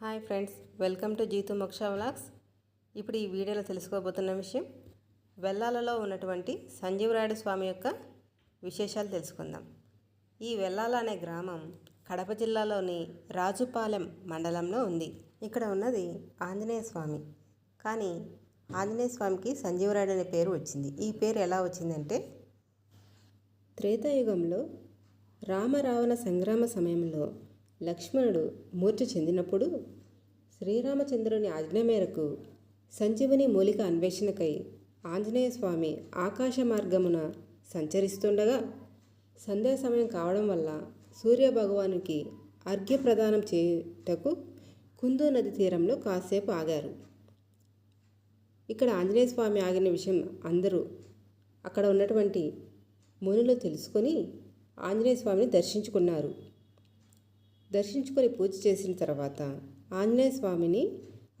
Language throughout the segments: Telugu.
Hi friends welcome to Jeetu Moksha vlogs. ఇప్పుడు ఈ వీడియోలో తెలుసుకోబోతున్న విషయం వెల్లాలలో ఉన్నటువంటి సంజీవరాయుడు స్వామి యొక్క విశేషాలు తెలుసుకుందాం. ఈ వెల్లాల అనే గ్రామం కడప జిల్లాలోని రాజుపాలెం మండలంలో ఉంది. ఇక్కడ ఉన్నది ఆంజనేయ స్వామి. కానీ ఆంజనేయ స్వామికి సంజీవరాయుడు అనే పేరు వచ్చింది. ఈ పేరు ఎలా వచ్చిందంటే త్రేతాయుగంలో రామరావణ సంగ్రామ సమయంలో లక్ష్మణుడు మూర్ఛ చెందినప్పుడు శ్రీరామచంద్రుని ఆజ్ఞ మేరకు సంజీవని మూలిక అన్వేషణకై ఆంజనేయ స్వామి ఆకాశ మార్గమున సంచరిస్తుండగా సంధ్యా సమయం కావడం వల్ల సూర్య భగవానునికి అర్ఘ్య ప్రదానం చేయుటకు కుందు నది తీరంలో కాసేపు ఆగారు. ఇక్కడ ఆంజనేయ స్వామి ఆగిన విషయం అందరూ అక్కడ ఉన్నటువంటి మునులు తెలుసుకొని ఆంజనేయ స్వామిని దర్శించుకున్నారు. దర్శించుకొని పూజ చేసిన తర్వాత ఆంజనేయ స్వామిని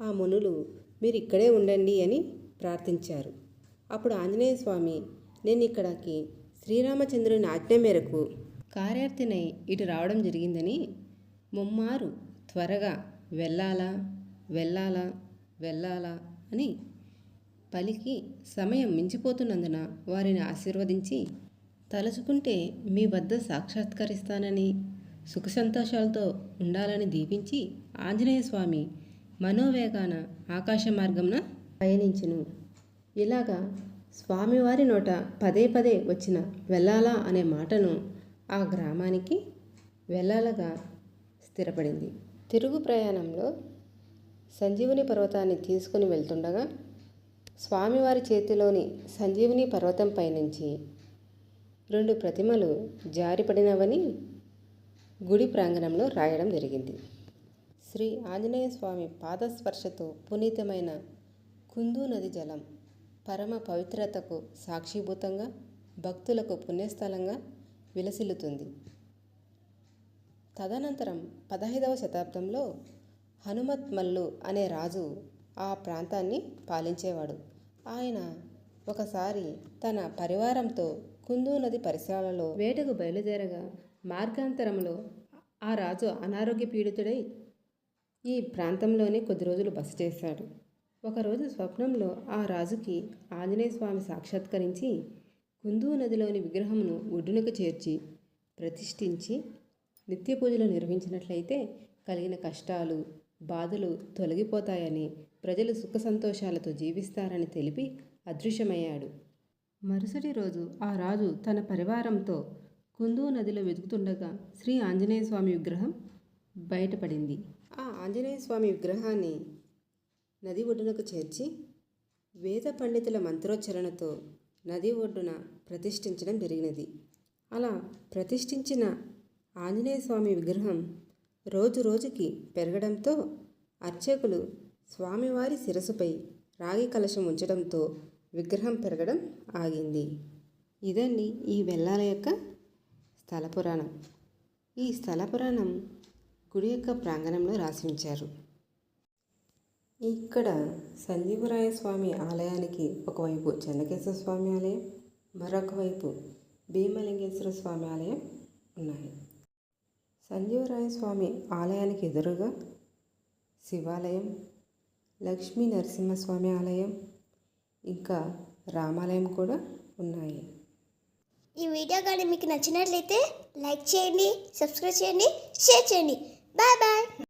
ఆ మునులు మీరు ఇక్కడే ఉండండి అని ప్రార్థించారు. అప్పుడు ఆంజనేయ స్వామి నేను ఇక్కడికి శ్రీరామచంద్రుని ఆజ్ఞ మేరకు కార్యార్థినై ఇటు రావడం జరిగిందని ముమ్మారు త్వరగా వెళ్ళాలా వెళ్ళాలా వెళ్ళాలా అని పలికి సమయం మించిపోతున్నందున వారిని ఆశీర్వదించి తలుచుకుంటే మీ వద్ద సాక్షాత్కరిస్తానని సుఖ సంతోషాలతో ఉండాలని దీపించి ఆంజనేయ స్వామి మనోవేగాన ఆకాశ మార్గంన పయనించును. ఇలాగా స్వామివారి నోట పదే పదే వచ్చిన వెళ్ళాలా అనే మాటను ఆ గ్రామానికి వెళ్ళాలగా స్థిరపడింది. తిరుగు ప్రయాణంలో సంజీవుని పర్వతాన్ని తీసుకుని వెళ్తుండగా స్వామివారి చేతిలోని సంజీవుని పర్వతంపై నుంచి రెండు ప్రతిమలు జారిపడినవని గుడి ప్రాంగణంలో రాయడం జరిగింది. శ్రీ ఆంజనేయ స్వామి పాదస్పర్శతో పునీతమైన కుందు నది జలం పరమ పవిత్రతకు సాక్షిభూతంగా భక్తులకు పుణ్యస్థలంగా విలసిల్లుతుంది. తదనంతరం పదహైదవ శతాబ్దంలో హనుమత్ మల్లు అనే రాజు ఆ ప్రాంతాన్ని పాలించేవాడు. ఆయన ఒకసారి తన పరివారంతో కుందు నది పరిసరాలలో వేటకు బయలుదేరగా మార్గాంతరంలో ఆ రాజు అనారోగ్య పీడితుడై ఈ ప్రాంతంలోనే కొద్ది రోజులు బస చేశాడు. ఒకరోజు స్వప్నంలో ఆ రాజుకి ఆంజనేయ స్వామి సాక్షాత్కరించి కుందు నదిలోని విగ్రహమును ఒడ్డునకు చేర్చి ప్రతిష్ఠించి నిత్య పూజలు నిర్వహించినట్లయితే కలిగిన కష్టాలు బాధలు తొలగిపోతాయని ప్రజలు సుఖ సంతోషాలతో జీవిస్తారని తెలిపి అదృశ్యమయ్యాడు. మరుసటి రోజు ఆ రాజు తన పరివారంతో కుందు నదిలో వెతుకుతుండగా శ్రీ ఆంజనేయ స్వామి విగ్రహం బయటపడింది. ఆ ఆంజనేయ స్వామి విగ్రహాన్ని నది ఒడ్డునకు చేర్చి వేద పండితుల మంత్రోచ్చరణతో నది ఒడ్డున ప్రతిష్ఠించడం జరిగినది. అలా ప్రతిష్ఠించిన ఆంజనేయ స్వామి విగ్రహం రోజు రోజుకి పెరగడంతో అర్చకులు స్వామివారి శిరసుపై రాగి కలశం ఉంచడంతో విగ్రహం పెరగడం ఆగింది. ఇదండి ఈ వెల్లాల యొక్క స్థల పురాణం. ఈ స్థల పురాణం గుడి యొక్క ప్రాంగణంలో రాసి ఉంచారు ఇక్కడ సంజీవరాయ స్వామి ఆలయానికి ఒకవైపు చెన్నకేశ్వర స్వామి ఆలయం మరొక వైపు భీమలింగేశ్వర స్వామి ఆలయం ఉన్నాయి. సంజీవరాయ స్వామి ఆలయానికి ఎదురుగా శివాలయం లక్ష్మీ నరసింహస్వామి ఆలయం ఇంకా రామాలయం కూడా ఉన్నాయి. ఈ వీడియో కానీ మీకు నచ్చినట్లయితే లైక్ చేయండి సబ్స్క్రైబ్ చేయండి షేర్ చేయండి. Bye bye.